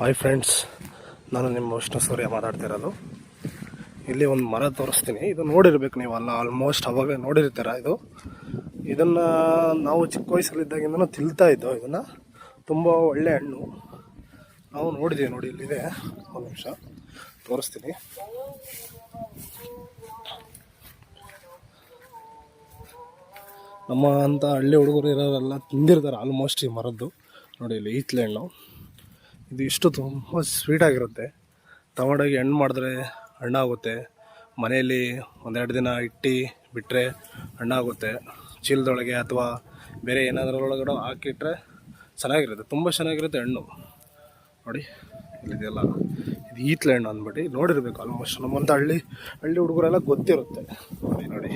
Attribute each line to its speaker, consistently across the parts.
Speaker 1: Hi friends ನಾನು ನಿಮ್ಮ ವಿಷ್ಣು ಸೂರ್ಯ ಮಾತಾಡ್ತಿರೋದು. ಇಲ್ಲಿ ಒಂದು ಮರ ತೋರಿಸ್ತೀನಿ. ಇದು ನೋಡಿರ್ಬೇಕು ನೀವು ಅಲ್ಲ ಆಲ್ಮೋಸ್ಟ್ ಅವಾಗ ನೋಡಿರ್ತೀರ ಇದು? ಇದನ್ನು ನಾವು ಚಿಕ್ಕ ವಯಸ್ಸಲ್ಲಿದ್ದಾಗಿಂದನು ತಿಳ್ತಾ ಇದ್ದೋ ಇದನ್ನು? ತುಂಬ ಒಳ್ಳೆ ಹಣ್ಣು. ನಾವು ನೋಡಿದ್ದೀವಿ ನೋಡಿ, ಇಲ್ಲಿದೆ. ಒಂದು ನಿಮಿಷ. ತೋರಿಸ್ತೀನಿ. ನಮ್ಮ ಅಂತ ಹಳ್ಳಿ ಹುಡುಗರು ಇರೋರೆಲ್ಲ ತಿಂದಿರ್ತಾರೆ ಆಲ್ಮೋಸ್ಟ್ ಈ ಮರದ್ದು. ನೋಡಿ, ಇಲ್ಲಿ ಈತ್ಲೆ ಹಣ್ಣು. ಇದು ಇಷ್ಟು ತುಂಬ ಸ್ವೀಟಾಗಿರುತ್ತೆ ತಗೊಂಡೋಗಿ ಹಣ್ಣು ಮಾಡಿದ್ರೆ ಹಣ್ಣಾಗುತ್ತೆ. ಮನೆಯಲ್ಲಿ ಒಂದೆರಡು ದಿನ ಇಟ್ಟು ಬಿಟ್ಟರೆ ಹಣ್ಣಾಗುತ್ತೆ. ಚೀಲದೊಳಗೆ ಅಥವಾ ಬೇರೆ ಏನಾದರೂ ಒಳಗಡೆ ಹಾಕಿಟ್ರೆ ಚೆನ್ನಾಗಿರುತ್ತೆ. ತುಂಬ ಚೆನ್ನಾಗಿರುತ್ತೆ ಹಣ್ಣು. ನೋಡಿ ಇಲ್ಲಿದೆಲ್ಲ ಇದು ಈತ್ಲೆ ಹಣ್ಣು ಅಂದ್ಬಿಟ್ಟು ನೋಡಿರ್ಬೇಕು ಆಲ್ಮೋಸ್ಟ್ ನಮ್ಮಂಥ ಹಳ್ಳಿ ಹಳ್ಳಿ ಹುಡುಗರೆಲ್ಲ ಗೊತ್ತಿರುತ್ತೆ. ನೋಡಿ ನೋಡಿ.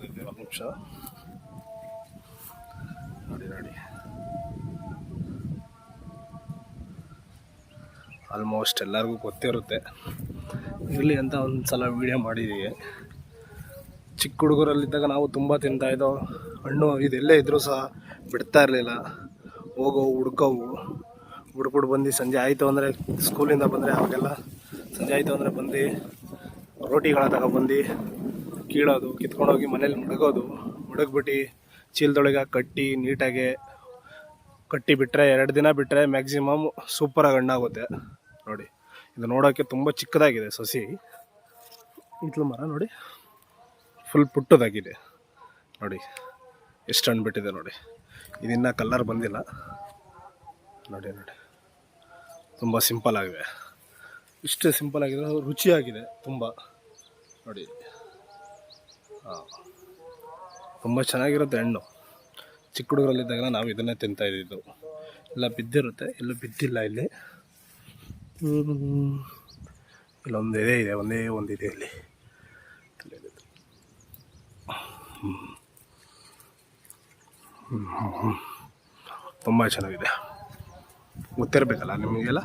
Speaker 1: ಒಂದು ನಿಮಿಷ. ನೋಡಿ ನೋಡಿ. ಆಲ್ಮೋಸ್ಟ್ ಎಲ್ಲರಿಗೂ ಗೊತ್ತಿರುತ್ತೆ. ಇರಲಿ ಅಂತ ಒಂದು ಸಲ ವೀಡಿಯೋ ಮಾಡಿದ್ದೀವಿ ಚಿಕ್ಕ ಹುಡುಗರಲ್ಲಿದ್ದಾಗ ನಾವು ತುಂಬ ತಿಂತಾಯಿದ್ದೋ ಹಣ್ಣು ಇದೆಲ್ಲೇ ಇದ್ದರೂ ಸಹ ಬಿಡ್ತಾ ಇರಲಿಲ್ಲ. ಹೋಗೋ ಹುಡ್ಕೋವು ಹುಡ್ಕೊಂಡು ಬಂದು ಸಂಜೆ ಆಯಿತು ಅಂದರೆ ಸ್ಕೂಲಿಂದ ಬಂದರೆ ಅವಾಗೆಲ್ಲ ಸಂಜೆ ಆಯಿತು ಅಂದರೆ ಬಂದು ರೋಟಿಗಳ ತಗೊಬಂದು ಕೀಳೋದು, ಕಿತ್ಕೊಂಡೋಗಿ ಮನೇಲಿ ಮಡಗೋದು, ಮಡಗ್ಬಿಟ್ಟು ಚೀಲದೊಳಗೆ ಕಟ್ಟಿ ನೀಟಾಗಿ ಕಟ್ಟಿ ಬಿಟ್ಟರೆ ಎರಡು ದಿನ ಬಿಟ್ಟರೆ ಮ್ಯಾಕ್ಸಿಮಮ್ ಸೂಪರಾಗಿ ಹಣ್ಣಾಗುತ್ತೆ. ನೋಡಿ. ಇದು ನೋಡೋಕ್ಕೆ ತುಂಬ ಚಿಕ್ಕದಾಗಿದೆ ಸಸಿ. ಇತ್ಲು ಮರ ನೋಡಿ. ಫುಲ್ ಪುಟ್ಟದಾಗಿದೆ. ನೋಡಿ, ಎಷ್ಟು ಹಣ್ಣು ಬಿಟ್ಟಿದೆ ನೋಡಿ. ಇದಿನ್ನ ಕಲರ್ ಬಂದಿಲ್ಲ. ನೋಡಿ ನೋಡಿ. ತುಂಬ ಸಿಂಪಲ್ ಆಗಿದೆ. ಇಷ್ಟು ಸಿಂಪಲ್ ಆಗಿದೆ ರುಚಿಯಾಗಿದೆ ತುಂಬ. ನೋಡಿ ಹಾಂ. ತುಂಬ ಚೆನ್ನಾಗಿರುತ್ತೆ ಹಣ್ಣು. ಚಿಕ್ಕ ಹುಡುಗರಲ್ಲಿದ್ದಾಗ ನಾವು ಇದನ್ನೇ ತಿಂತಾ ಎಲ್ಲ ಬಿದ್ದಿರುತ್ತೆ, ಎಲ್ಲೂ ಬಿದ್ದಿಲ್ಲ ಇಲ್ಲಿ. ಹ್ಮ್. ಇಲ್ಲೊಂದು ಇದೇ ಇದೆ ಒಂದೇ ಒಂದಿದೆ ಇಲ್ಲಿ ತುಂಬ ಚೆನ್ನಾಗಿದೆ ಗೊತ್ತಿರಬೇಕಲ್ಲ ನಿಮಗೆಲ್ಲ